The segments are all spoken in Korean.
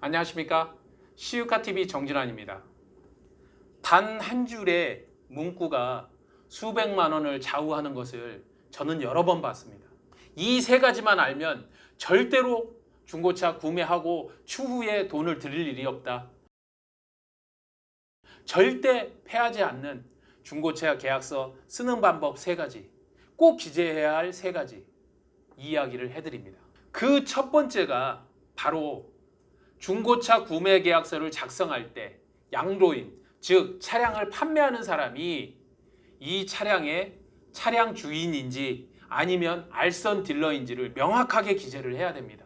안녕하십니까? 시유카TV 정진환입니다. 단 한 줄의 문구가 수백만 원을 좌우하는 것을 저는 여러 번 봤습니다. 이 세 가지만 알면 절대로 중고차 구매하고 추후에 돈을 들일 일이 없다. 절대 패하지 않는 중고차 계약서 쓰는 방법 세 가지 꼭 기재해야 할 세 가지 이야기를 해드립니다. 그 첫 번째가 바로 중고차 구매 계약서를 작성할 때 양도인, 즉 차량을 판매하는 사람이 이 차량의 차량 주인인지 아니면 알선 딜러인지를 명확하게 기재를 해야 됩니다.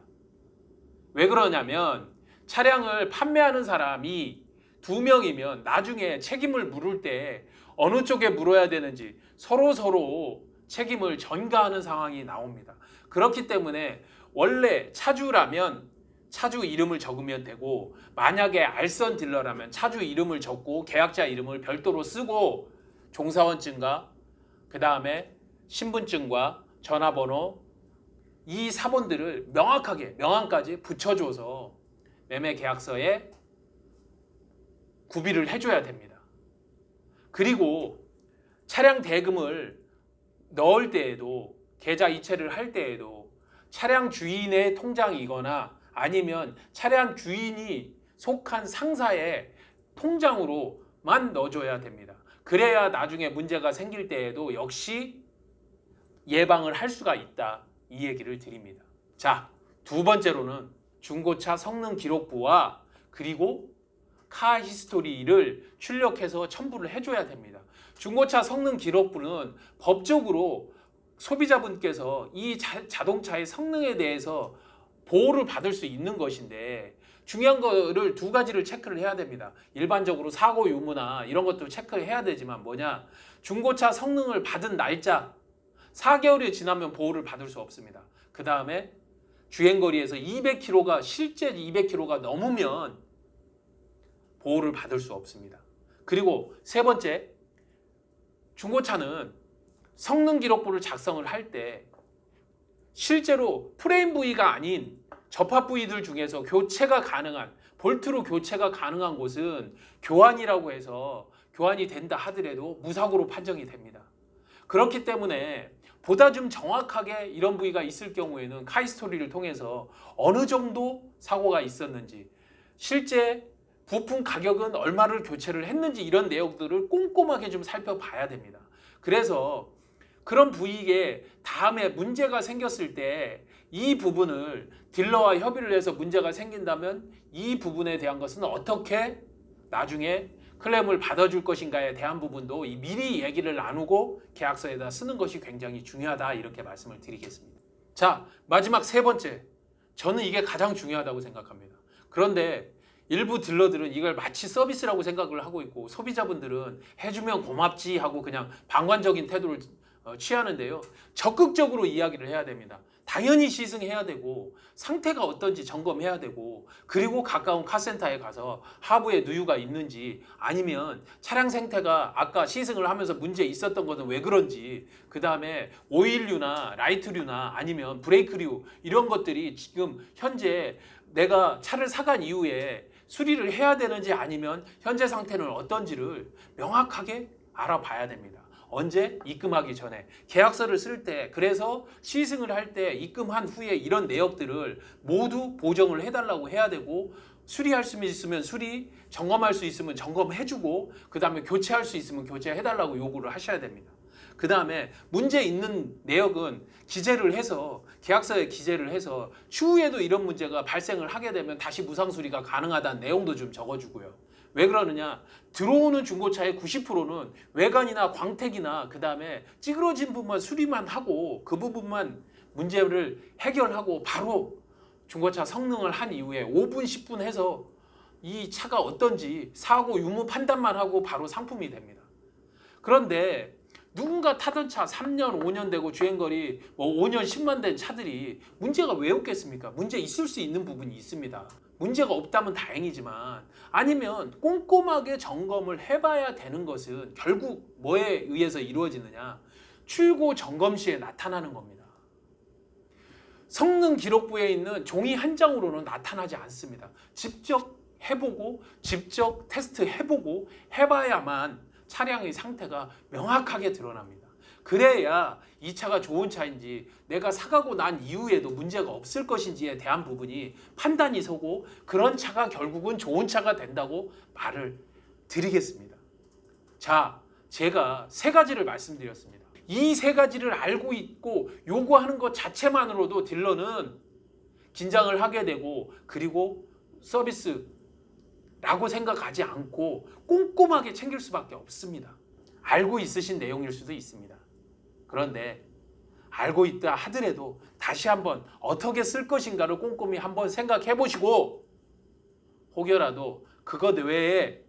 왜 그러냐면 차량을 판매하는 사람이 두 명이면 나중에 책임을 물을 때 어느 쪽에 물어야 되는지 서로 서로 책임을 전가하는 상황이 나옵니다. 그렇기 때문에 원래 차주라면 차주 이름을 적으면 되고 만약에 알선 딜러라면 차주 이름을 적고 계약자 이름을 별도로 쓰고 종사원증과 그 다음에 신분증과 전화번호 이 사본들을 명확하게 명함까지 붙여줘서 매매 계약서에 구비를 해줘야 됩니다. 그리고 차량 대금을 넣을 때에도 계좌 이체를 할 때에도 차량 주인의 통장이거나 아니면 차량 주인이 속한 상사의 통장으로만 넣어줘야 됩니다. 그래야 나중에 문제가 생길 때에도 역시 예방을 할 수가 있다. 이 얘기를 드립니다. 자, 두 번째로는 중고차 성능 기록부와 그리고 카 히스토리를 출력해서 첨부를 해줘야 됩니다. 중고차 성능 기록부는 법적으로 소비자분께서 이 자, 자동차의 성능에 대해서 보호를 받을 수 있는 것인데 중요한 거를 두 가지를 체크를 해야 됩니다. 일반적으로 사고 유무나 이런 것도 체크해야 되지만 뭐냐 중고차 성능을 받은 날짜 4개월이 지나면 보호를 받을 수 없습니다. 그 다음에 주행거리에서 200km가 실제 200km가 넘으면 보호를 받을 수 없습니다. 그리고 세 번째 중고차는 성능 기록부를 작성을 할 때 실제로 프레임 부위가 아닌 접합 부위들 중에서 교체가 가능한 볼트로 교체가 가능한 곳은 교환이라고 해서 교환이 된다 하더라도 무사고로 판정이 됩니다. 그렇기 때문에 보다 좀 정확하게 이런 부위가 있을 경우에는 카이스토리를 통해서 어느 정도 사고가 있었는지 실제 부품 가격은 얼마를 교체를 했는지 이런 내용들을 꼼꼼하게 좀 살펴봐야 됩니다. 그래서 그런 부위에 다음에 문제가 생겼을 때 이 부분을 딜러와 협의를 해서 문제가 생긴다면 이 부분에 대한 것은 어떻게 나중에 클레임을 받아줄 것인가에 대한 부분도 이 미리 얘기를 나누고 계약서에다 쓰는 것이 굉장히 중요하다 이렇게 말씀을 드리겠습니다. 자 마지막 세 번째 저는 이게 가장 중요하다고 생각합니다. 그런데 일부 딜러들은 이걸 마치 서비스라고 생각을 하고 있고 소비자분들은 해주면 고맙지 하고 그냥 방관적인 태도를 어, 취하는데요. 적극적으로 이야기를 해야 됩니다. 당연히 시승해야 되고 상태가 어떤지 점검해야 되고 그리고 가까운 카센터에 가서 하부에 누유가 있는지 아니면 차량 상태가 아까 시승을 하면서 문제 있었던 것은 왜 그런지 그 다음에 오일류나 라이트류나 아니면 브레이크류 이런 것들이 지금 현재 내가 차를 사간 이후에 수리를 해야 되는지 아니면 현재 상태는 어떤지를 명확하게 알아봐야 됩니다. 언제 입금하기 전에 계약서를 쓸 때 그래서 시승을 할 때 입금한 후에 이런 내역들을 모두 보정을 해달라고 해야 되고 수리할 수 있으면 수리 점검할 수 있으면 점검해주고 그 다음에 교체할 수 있으면 교체해달라고 요구를 하셔야 됩니다. 그 다음에 문제 있는 내역은 기재를 해서 계약서에 기재를 해서 추후에도 이런 문제가 발생을 하게 되면 다시 무상 수리가 가능하다는 내용도 좀 적어주고요. 왜 그러느냐? 들어오는 중고차의 90%는 외관이나 광택이나 그 다음에 찌그러진 부분만 수리만 하고 그 부분만 문제를 해결하고 바로 중고차 성능을 한 이후에 5분 10분 해서 이 차가 어떤지 사고 유무 판단만 하고 바로 상품이 됩니다. 그런데 누군가 타던 차 3년, 5년 되고 주행거리 뭐 5년, 10만 된 차들이 문제가 왜 없겠습니까? 문제 있을 수 있는 부분이 있습니다. 문제가 없다면 다행이지만 아니면 꼼꼼하게 점검을 해봐야 되는 것은 결국 뭐에 의해서 이루어지느냐? 출고 점검 시에 나타나는 겁니다. 성능 기록부에 있는 종이 한 장으로는 나타나지 않습니다. 직접 해보고 직접 테스트 해보고 해봐야만 차량의 상태가 명확하게 드러납니다. 그래야 이 차가 좋은 차인지 내가 사가고 난 이후에도 문제가 없을 것인지에 대한 부분이 판단이 서고 그런 차가 결국은 좋은 차가 된다고 말을 드리겠습니다. 자, 제가 세 가지를 말씀드렸습니다. 이 세 가지를 알고 있고 요구하는 것 자체만으로도 딜러는 긴장을 하게 되고 그리고 서비스라고 생각하지 않고 꼼꼼하게 챙길 수밖에 없습니다. 알고 있으신 내용일 수도 있습니다. 그런데 알고 있다 하더라도 다시 한번 어떻게 쓸 것인가를 꼼꼼히 한번 생각해 보시고 혹여라도 그것 외에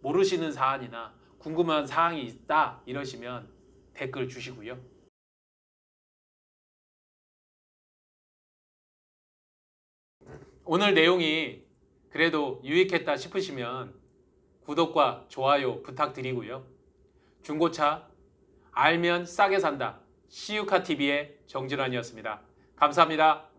모르시는 사안이나 궁금한 사항이 있다 이러시면 댓글 주시고요. 오늘 내용이 그래도 유익했다 싶으시면 구독과 좋아요 부탁드리고요. 중고차 알면 싸게 산다. 시유카 TV의 정진환이었습니다. 감사합니다.